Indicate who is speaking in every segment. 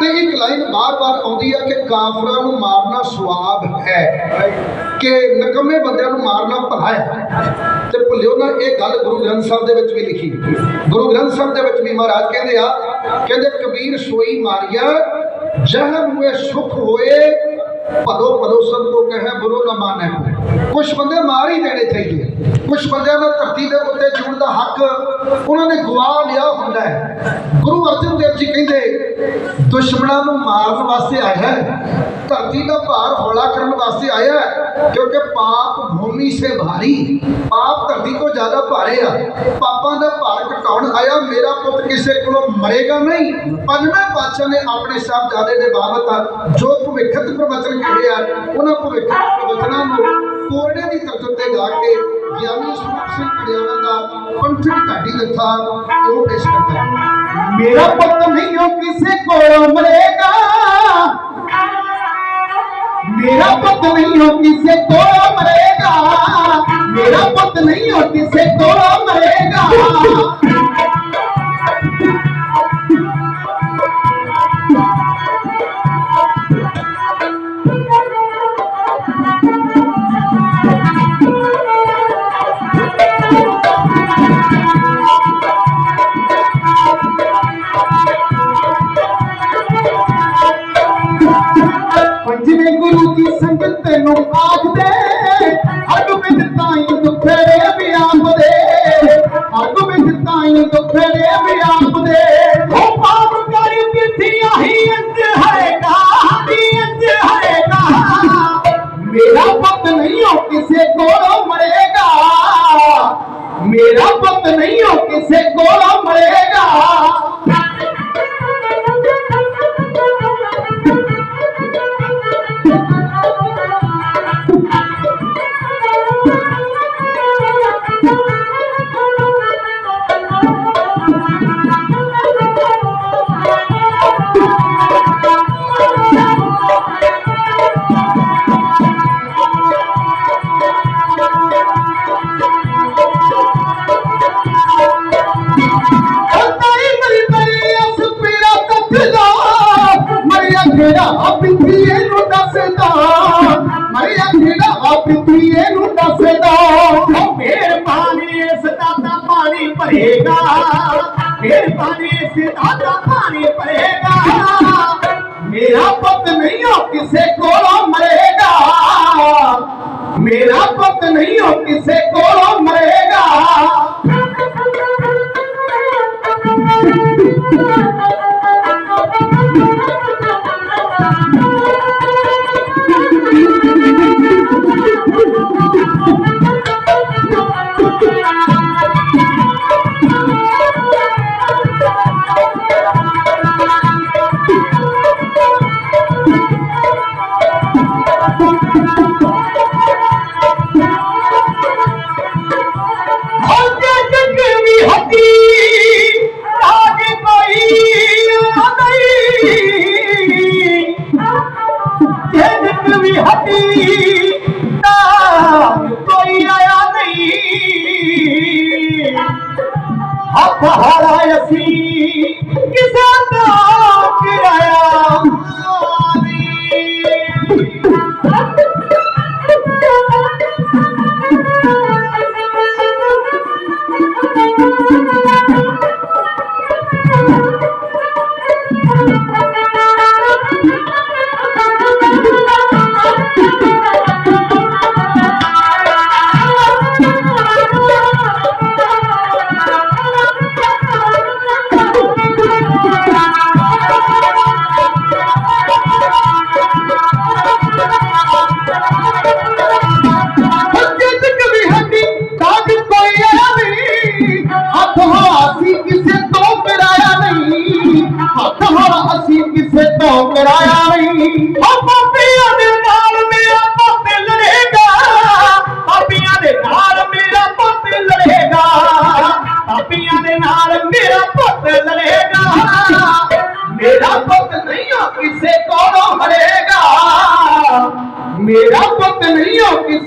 Speaker 1: ਤੇ ਇੱਕ ਲਾਈਨ ਬਾਰ-ਬਾਰ ਆਉਂਦੀ ਹੈ ਕਿ ਕਾਫਰਾਂ ਨੂੰ ਮਾਰਨਾ ਸਵਾਬ ਹੈ, ਕਿ ਨਕਮੇ ਬੰਦਿਆਂ ਨੂੰ ਮਾਰਨਾ ਭਲਾ ਹੈ। ਤੇ ਭੁੱਲਿਓ ਨਾ, ਇਹ ਗੱਲ ਗੁਰੂ ਗ੍ਰੰਥ ਸਾਹਿਬ ਦੇ ਵਿੱਚ ਵੀ ਲਿਖੀ ਗੁਰੂ ਗ੍ਰੰਥ ਸਾਹਿਬ ਦੇ ਵਿੱਚ ਵੀ ਮਹਾਰਾਜ ਕਹਿੰਦੇ ਆ, ਕਹਿੰਦੇ ਕਬੀਰ ਸੋਈ ਮਾਰਿਆ ਜਹ ਹੋਏ ਸੁਖ ਹੋਏ ਭਦੋ ਭਦੋ ਸਭ ਕੋ ਕਹੇ ਬੁਰੋ ਨਾ ਮਾਨੇ ਕੁਝ ਬੰਦੇ ਮਾਰ ਹੀ ਦੇਣੇ ਚਾਹੀਦੇ ਕੁਝ ਬੰਦਿਆਂ ਦਾ ਧਰਤੀ ਦੇ ਉੱਤੇ ਜੀਉਣ ਦਾ ਹੱਕ, ਉਹਨਾਂ ਨੇ ਗਵਾ ਲਿਆ ਹੁੰਦਾ ਹੈ। ਗੁਰੂ ਅਰਜਨ ਦੇਵ ਜੀ ਕਹਿੰਦੇ, ਦੁਸ਼ਮਣਾਂ ਨੂੰ ਮਾਰਨ ਵਾਸਤੇ ਆਇਆ ਹੈ। ਧਰਤੀ ਦਾ ਭਾਰ ਹੌਲਾ ਕਰਨ ਵਾਸਤੇ ਆਇਆ ਹੈ, ਕਿਉਂਕਿ ਪਾਪ ਭੂਮੀ ਸੇ ਭਾਰੀ। ਪਾਪ ਧਰਤੀ ਤੋਂ ਜ਼ਿਆਦਾ ਭਾਰੇ ਆ। ਪਾਪਾਂ ਦਾ ਭਾਰ ਘਟਾਉਣ ਆਇਆ, ਮੇਰਾ ਪੁੱਤ ਕਿਸੇ ਕੋਲੋਂ ਮਰੇਗਾ ਨਹੀਂ। ਪੰਜਵੇਂ ਪਾਤਸ਼ਾਹ ਨੇ ਆਪਣੇ ਸਾਹਿਬਜ਼ਾਦੇ ਦੇ ਬਾਬਤ ਜੋ ਭਵਿੱਖਤ ਪ੍ਰਵਚਨ ਕਹੇ ਆ, ਉਹਨਾਂ ਭਵਿੱਖਤ ਪ੍ਰਵਚਨਾਂ ਨੂੰ ਕੋਰੜੇ ਦੀ ਤਰਤ ਤੇ ਗਾ ਕੇ ਗਿਆਨੀ ਸਰੂਪ ਸਿੰਘ ਕੜਿਆਣਾ ਦਾ ਪੰਥਕ ਢਾਡੀ ਲੱਥਾ ਉਹ ਪੇਸ਼ ਕਰਦਾ ਹੈ।
Speaker 2: ਮੇਰਾ ਪੁੱਤ ਨਹੀਂ ਹੋ ਕਿਸੇ ਕੋਲੋਂ ਮਰੇਗਾ। ਮੇਰਾ ਪੁੱਤ ਨਹੀਂ ਹੋ ਕਿਸੇ ਕੋਲ ਮਰੇਗਾ। ਪੰਜਵੇਂ ਗੁਰੂ ਦੀ ਸੰਗਤ ਤੈਨੂੰ ਆਖਦੇ ਅੱਗ ਵਿੱਚ ਤਾਈ ਦੁੱਖੜੇ ਵੀ ਆਪਦੇ ਅੱਗ ਵਿੱਚ ਤਾਈ ਦੁੱਖੜੇ ਵੀ ਆਪਦੇ ਉਹ ਪਾਪ ਕਰ ਕਿਥਿਆ ਹੀ ਅੰਜ ਹੈਗਾ, ਹੀ ਅੰਜ ਹੈਗਾ। ਮੇਰਾ ਪੁੱਤ ਨਹੀਂ ਹੋ ਕਿਸੇ ਕੋਲੋਂ ਮਰੇਗਾ। ਮੇਰਾ ਪੁੱਤ ਨਹੀਂ ਹੋ ਕਿਸੇ ਕੋਲੋਂ ਮਰੇਗਾ। ਖੇੜਾ ਪਿੱਠੀਏ ਨੂੰ ਦੱਸਦਾ, ਮਰਿਆ ਖੇੜਾ ਪਿੱਠੀਏ ਨੂੰ ਦੱਸਦਾ। ਉਹ ਮਿਹਰਬਾਨੀ ਇਸ ਦਾ ਤਾਂ ਪਾਣੀ ਭਰੇਗਾ ਮਿਹਰਬਾਨੀ ਇਸ ਦਾ ਪਾਣੀ ਭਰੇਗਾ। ਮੇਰਾ ਪੁੱਤ ਨਹੀਂ ਹੋ ਕਿਸੇ जिती हटी त हथ हाराए किराया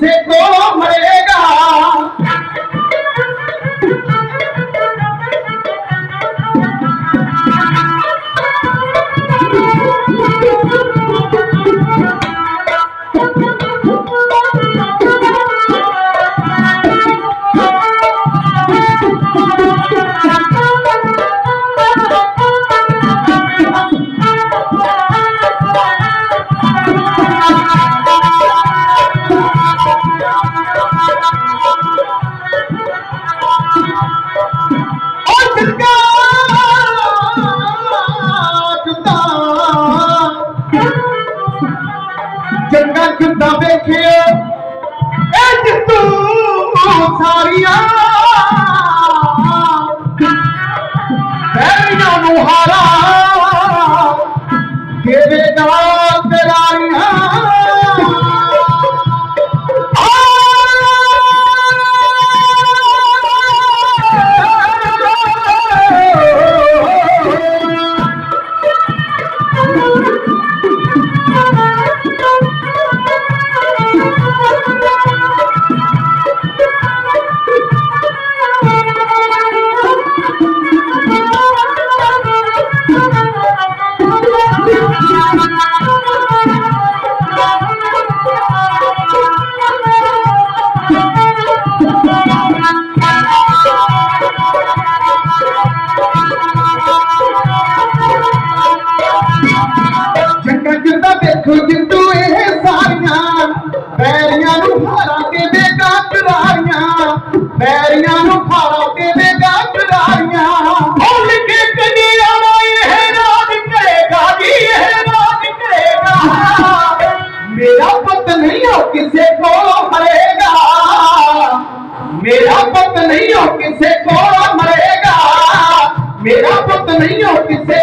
Speaker 2: ਨਹੀਂ ਕਿੱਦਾਂ ਵੇਖਿਓ ਇਹ ਜਿੱਤੂ ਸਾਰੀਆਂ ਬੈਰੀਆਂ ਨੂੰ ਹਾਰਾ। ਦੇਵੇਗਾ ਤੇਰਾਰੀਆਂ ਚੰਗਾ ਮੇਰਾ ਪੁੱਤ ਨਹੀਂ ਹੋ ਕਿਸੇ ਕੋਲ ਮਰੇਗਾ। ਮੇਰਾ ਪੁੱਤ ਨਹੀਂ ਹੋ ਕਿਸੇ